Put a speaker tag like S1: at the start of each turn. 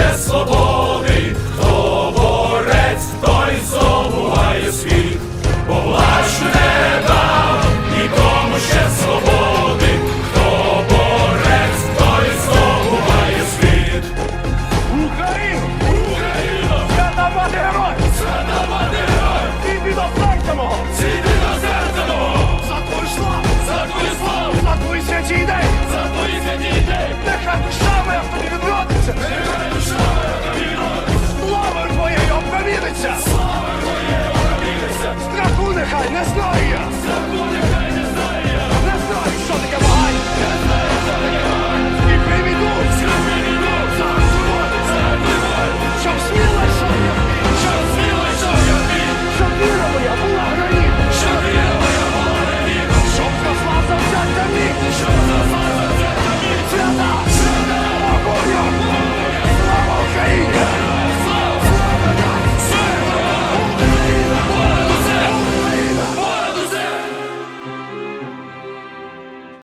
S1: ще свободи, хто борець, той здобуває світ, бо влаш не дав нікому ще свободи, хто борець, той здобуває світ. Україна, Україна, це давати герой, це давати герой, ти біда серця мого, ти біда за твою славу, за твою славу, за твою святій день. That's not